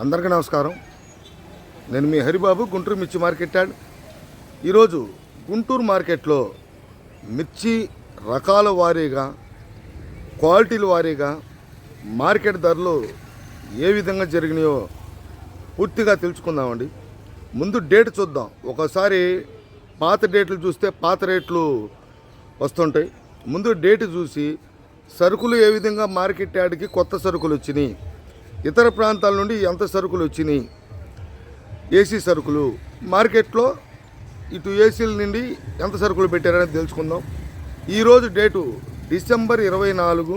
అందరికీ నమస్కారం. నేను మీ హరిబాబు గుంటూరు మిర్చి మార్కెట్ యాడ్. ఈరోజు గుంటూరు మార్కెట్లో మిర్చి రకాల వారీగా క్వాలిటీల వారీగా మార్కెట్ ధరలు ఏ విధంగా జరిగినాయో పూర్తిగా తెలుసుకుందామండి. ముందు డేట్ చూద్దాం. ఒకసారి పాత డేట్లు చూస్తే పాత రేట్లు వస్తుంటాయి. ముందు డేట్ చూసి సరుకులు ఏ విధంగా మార్కెట్ యార్డ్కి కొత్త సరుకులు వచ్చినాయి ఇతర ప్రాంతాల నుండి ఎంత సరుకులు వచ్చినాయి? ఏసీ సరుకులు. మార్కెట్లో ఇటు ఏసీల నుండి ఎంత సరుకులు పెట్టారనేది తెలుసుకుందాం. ఈరోజు డేటు డిసెంబర్ ఇరవై నాలుగు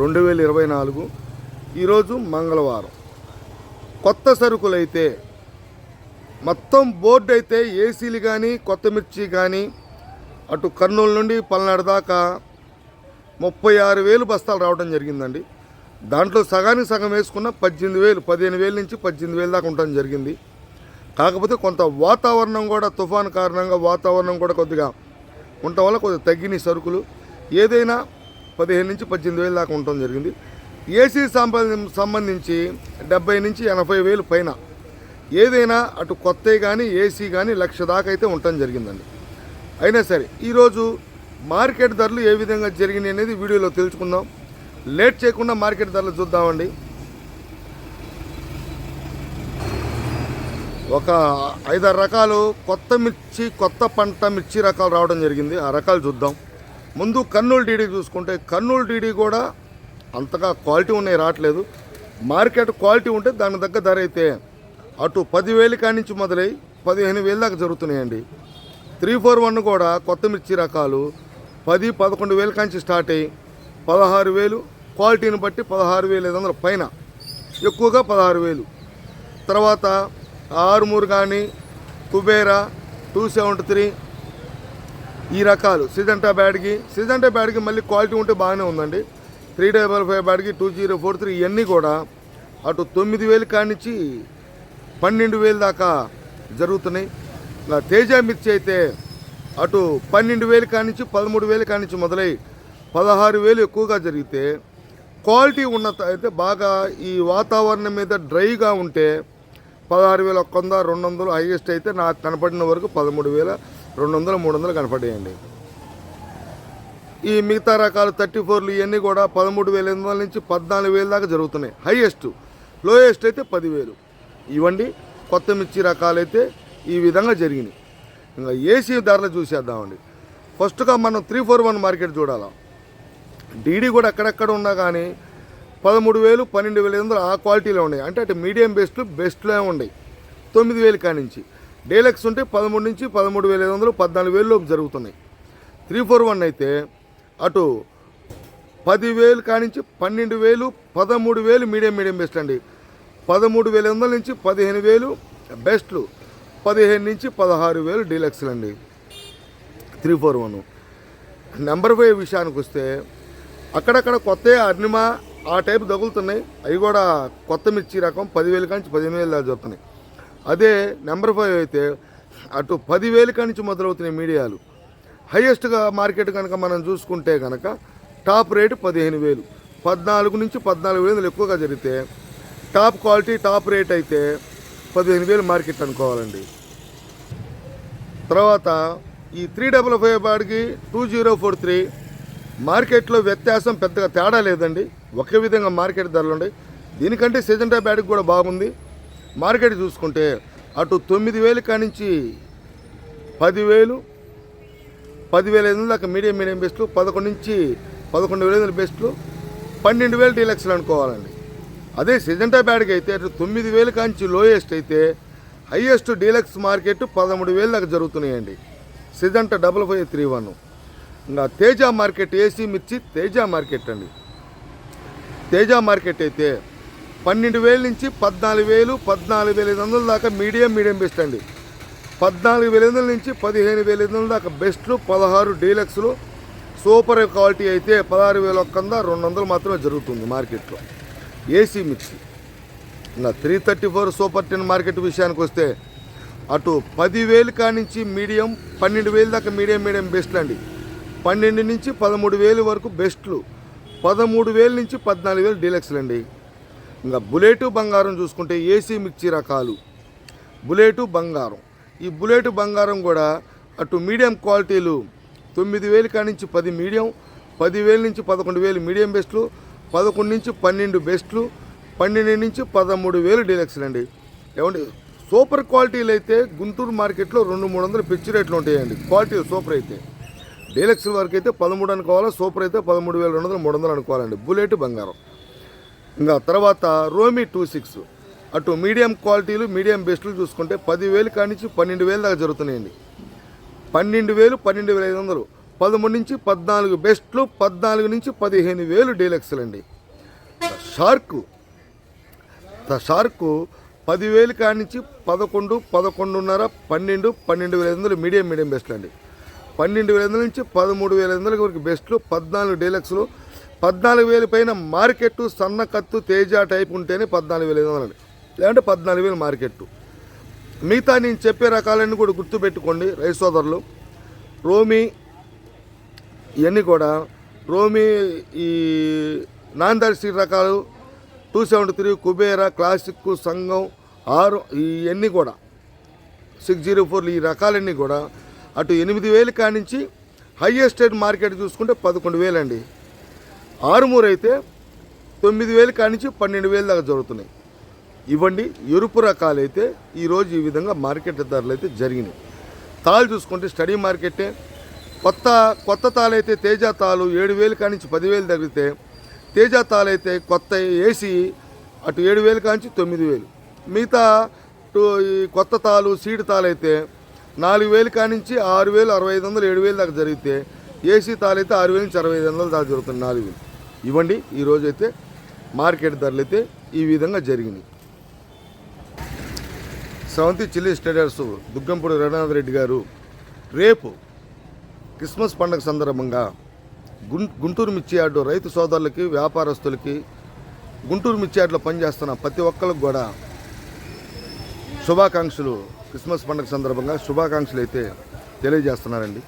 రెండు వేల ఇరవై నాలుగు. ఈరోజు మంగళవారం. కొత్త సరుకులు అయితే మొత్తం బోర్డు అయితే ఏసీలు కానీ కొత్త మిర్చి కానీ అటు కర్నూలు నుండి పల్నాడు దాకా ముప్పై ఆరు వేలు బస్తాలు రావడం జరిగిందండి. దాంట్లో సగానికి సగం వేసుకున్న పద్దెనిమిది వేలు పదిహేను వేల నుంచి పద్దెనిమిది వేలు దాకా ఉండటం జరిగింది. కాకపోతే కొంత వాతావరణం కూడా తుఫాన్ కారణంగా వాతావరణం కూడా కొద్దిగా ఉండటం వల్ల కొద్దిగా తగ్గినాయి సరుకులు. ఏదైనా పదిహేను నుంచి పద్దెనిమిది వేలు దాకా ఉండటం జరిగింది. ఏసీ సంబంధ- సంబంధించి డెబ్బై నుంచి ఎనభై వేలు పైన ఏదైనా అటు కొత్తవి కానీ ఏసీ కానీ లక్ష దాకా అయితే ఉండటం జరిగిందండి. అయినా సరే ఈరోజు మార్కెట్ ధరలు ఏ విధంగా జరిగినాయి అనేది వీడియోలో తెలుసుకుందాం. లేట్ చేయకుండా మార్కెట్ ధరలు చూద్దామండి. ఒక ఐదారు రకాలు కొత్త మిర్చి కొత్త పంట మిర్చి రకాలు రావడం జరిగింది. ఆ రకాలు చూద్దాం. ముందు కర్నూలు డీడీ చూసుకుంటే కర్నూలు డీడీ కూడా అంతగా క్వాలిటీ ఉన్నాయి రావట్లేదు. మార్కెట్ క్వాలిటీ ఉంటే దాని దగ్గర ధర అయితే అటు పదివేలు కాడి నుంచి మొదలై పదిహేను వేలు దాకా జరుగుతున్నాయండి. త్రీ ఫోర్ వన్ కూడా కొత్త మిర్చి రకాలు పది పదకొండు వేల కాంచి స్టార్ట్ అయ్యి పదహారు వేలు క్వాలిటీని బట్టి పదహారు వేలు ఐదు వందల పైన. ఎక్కువగా పదహారు వేలు. తర్వాత ఆరుమూరు కానీ కుబేరా టూ సెవెంటీ త్రీ ఈ రకాలు. సిజంటా బ్యాడ్కి సిజంటా బ్యాడ్కి మళ్ళీ క్వాలిటీ ఉంటే బాగానే ఉందండి. త్రీ డబల్ ఫైవ్ బ్యాడ్కి టూ జీరో ఫోర్ త్రీ ఇవన్నీ కూడా అటు తొమ్మిది వేలు కానించి పన్నెండు వేలు దాకా జరుగుతున్నాయి. ఇలా తేజ మిర్చి అయితే అటు పన్నెండు వేలు కానించి పదమూడు వేలు కానించి మొదలై పదహారు వేలు ఎక్కువగా జరిగితే క్వాలిటీ ఉన్నత అయితే బాగా ఈ వాతావరణం మీద డ్రైగా ఉంటే పదహారు వేల ఒక్క వంద రెండు వందలు హైయెస్ట్ అయితే నాకు కనపడిన వరకు పదమూడు వేల రెండు వందలు మూడు వందలు కనపడేయండి. ఈ మిగతా రకాలు థర్టీ ఫోర్లు ఇవన్నీ కూడా పదమూడు వేల ఎనిమిది వందల నుంచి పద్నాలుగు వేల దాకా జరుగుతున్నాయి. హైయెస్ట్ లోయెస్ట్ అయితే పదివేలు. ఇవ్వండి కొత్త మిర్చి రకాలైతే ఈ విధంగా జరిగినాయి. ఇంకా ఏసీ ధరలు చూసేద్దామండి. ఫస్ట్గా మనం త్రీ ఫోర్ వన్ మార్కెట్ చూడాలా? డీడీ కూడా అక్కడక్కడ ఉన్నా కానీ పదమూడు వేలు పన్నెండు వేల ఐదు వందలు ఆ క్వాలిటీలో ఉన్నాయి. అంటే అటు మీడియం బెస్ట్ బెస్ట్లో ఉన్నాయి. తొమ్మిది వేలు కానించి. డేలక్స్ ఉంటే పదమూడు నుంచి పదమూడు వేల ఐదు వందలు పద్నాలుగు వేలలోపు జరుగుతున్నాయి. త్రీ ఫోర్ వన్ అయితే అటు పదివేలు కానించి పన్నెండు వేలు పదమూడు వేలు మీడియం మీడియం బెస్ట్ అండి. పదమూడు వేల వందల నుంచి పదిహేను వేలు బెస్ట్లు పదిహేను నుంచి పదహారు వేలు డీలక్స్లు అండి three four one. Number five విషయానికి వస్తే అక్కడక్కడ కొత్త అర్నిమా ఆ టైప్ తగులుతున్నాయి. అవి కూడా కొత్త మిర్చి రకం పదివేలు కానించి పదిహేను వేలు దాకా చూస్తున్నాయి అదే నెంబర్ ఫైవ్ అయితే అటు పదివేలు కానించి మొదలవుతున్నాయి మీడియాలు. హైయెస్ట్గా మార్కెట్ కనుక మనం చూసుకుంటే కనుక టాప్ రేటు పదిహేను వేలు. పద్నాలుగు నుంచి పద్నాలుగు వేలు ఎక్కువగా జరిగితే టాప్ క్వాలిటీ టాప్ రేట్ అయితే పదిహేను వేలు మార్కెట్ అనుకోవాలండి. తర్వాత ఈ త్రీ డబల్ ఫైవ్ బాడికి టూ జీరో ఫోర్ త్రీ మార్కెట్లో వ్యత్యాసం పెద్దగా తేడా లేదండి. ఒకే విధంగా మార్కెట్ ధరలు ఉన్నాయి. దీనికంటే సెజెంటా బ్యాడ్కి కూడా బాగుంది. మార్కెట్ చూసుకుంటే అటు తొమ్మిది వేలు కానించి పదివేలు పదివేల ఐదు వందల దాకా మీడియం మీడియం బెస్ట్లు పదకొండు నుంచి పదకొండు వేల ఐదు వందల బెస్ట్లు పన్నెండు వేలు డీలక్స్లు అనుకోవాలండి. అదే సిజంటా బ్యాడ్కి అయితే అటు తొమ్మిది వేలు కాంచి లోయెస్ట్ అయితే హయ్యెస్ట్ డీలక్స్ మార్కెట్ పదమూడు వేలు దాకా జరుగుతున్నాయండి. Syngenta double five three one. Teja market AC మిర్చి తేజ మార్కెట్ అండి. తేజ మార్కెట్ అయితే పన్నెండు వేల నుంచి పద్నాలుగు వేలు పద్నాలుగు వేల ఐదు వందల దాకా మీడియం మీడియం బెస్ట్ అండి. పద్నాలుగు వేల ఐదు వందల నుంచి పదిహేను వేల ఐదు వందల దాకా బెస్ట్లు పదహారు డీలక్స్లు. సూపర్ క్వాలిటీ అయితే పదహారు వేల ఒక్క వంద రెండు వందలు మాత్రమే జరుగుతుంది మార్కెట్లో. ఏసీ మిక్సీ నా three thirty four super ten market విషయానికి వస్తే అటు పదివేలు కానించి మీడియం పన్నెండు వేలు దాకా మీడియం మీడియం బెస్ట్లు అండి. పన్నెండు నుంచి పదమూడు వేలు వరకు బెస్ట్లు. పదమూడు వేల నుంచి పద్నాలుగు వేలు డీలక్స్లు అండి. ఇంకా బుల్లెట్ బంగారం చూసుకుంటే ఏసీ మిక్సీ రకాలు. బుల్లెట్ బంగారం. ఈ బుల్లెట్ బంగారం కూడా అటు మీడియం క్వాలిటీలు తొమ్మిది వేలు కానించి నుంచి పది మీడియం పదివేల నుంచి పదకొండు వేలు మీడియం బెస్ట్లు పదకొండు నుంచి పన్నెండు బెస్ట్లు పన్నెండు నుంచి పదమూడు వేలు డీలక్స్లు అండి. ఏమండి సూపర్ క్వాలిటీలు అయితే గుంటూరు మార్కెట్లో రెండు మూడు వందలు పిచ్చి రేట్లు ఉంటాయండి. క్వాలిటీ సూపర్ అయితే. డీలక్స్ వరకు అయితే పదమూడు అనుకోవాలా సూపర్ అయితే పదమూడు వేల రెండు వందలు మూడు వందలు అనుకోవాలండి. బుల్లెట్ బంగారం. ఇంకా తర్వాత రోమి టూ సిక్స్. అటు మీడియం క్వాలిటీలు మీడియం బెస్ట్లు చూసుకుంటే పదివేలు కానించి పన్నెండు వేలు దాకా జరుగుతున్నాయండి. పన్నెండు వేలు పన్నెండు వేల ఐదు వందలు. పదమూడు నుంచి పద్నాలుగు బెస్ట్లు పద్నాలుగు నుంచి పదిహేను వేలు డీలక్స్లు అండి షార్క్. ద షార్క్ పదివేలు కానించి పదకొండు పదకొండున్నర పన్నెండు పన్నెండు వేల ఐదు వందలు మీడియం మీడియం బెస్ట్లు అండి పన్నెండు వేల వందల నుంచి పదమూడు వేల వందల వరకు బెస్ట్లు పద్నాలుగు డీలక్స్లు పద్నాలుగు వేల పైన మార్కెట్ సన్నకత్తు తేజ టైప్ ఉంటేనే పద్నాలుగు వేల ఐదు వందలు. లేదంటే పద్నాలుగు వేలు మార్కెట్ మిగతా నేను చెప్పే రకాలన్నీ కూడా గుర్తుపెట్టుకోండి రైతు సోదరులు. రోమి ఇవన్నీ కూడా రోమి ఈ నాందర్ సీట్ రకాలు two seventy three Kubera classic సంఘం ఆరు ఇవన్నీ కూడా. సిక్స్ జీరో ఫోర్ ఈ రకాలన్నీ కూడా అటు ఎనిమిది వేలు కానించి హయ్యెస్ట్ మార్కెట్ చూసుకుంటే పదకొండు వేలు అండి ఆరుమూరు అయితే తొమ్మిది వేలు కానించి పన్నెండు వేలు దాకా జరుగుతున్నాయి. ఇవ్వండి ఎరుపు రకాలు అయితే ఈరోజు ఈ విధంగా మార్కెట్ ధరలు అయితే జరిగినాయి. తాళ్ళు చూసుకుంటే స్టడీ మార్కెటే. కొత్త కొత్త తాళైతే తేజ తాళ్ళు ఏడు వేలు కానించి పదివేలు తగిలితే తేజ తాళైతే కొత్త ఏసీ అటు ఏడు వేలు కానించి తొమ్మిది వేలు. మిగతా టు- ఈ కొత్త తాళ్ళు సీడ్ తాళైతే నాలుగు వేలు కానించి ఆరు వేలు అరవై ఐదు వందలు ఏడు వేలు దాకా జరిగితే ఏసీ తాళ్ళు ఆరు వేల నుంచి అరవై ఐదు వందలు దాకా జరుగుతుంది నాలుగు వేలు. ఇవ్వండి ఈరోజు అయితే మార్కెట్ ధరలు అయితే ఈ విధంగా జరిగినాయి. సెవెంత్ చిల్లీ స్టేటర్స్ దుగ్గంపూడి రఘునాథ్ రెడ్డి గారు రేపు క్రిస్మస్ పండుగ సందర్భంగా గుంటూరు మిర్చి యార్డు రైతు సోదరులకి వ్యాపారస్తులకి గుంటూరు మిర్చి యార్డులో పనిచేస్తున్న ప్రతి ఒక్కరికి కూడా శుభాకాంక్షలు క్రిస్మస్ పండుగ సందర్భంగా శుభాకాంక్షలు అయితే తెలియజేస్తున్నారండి.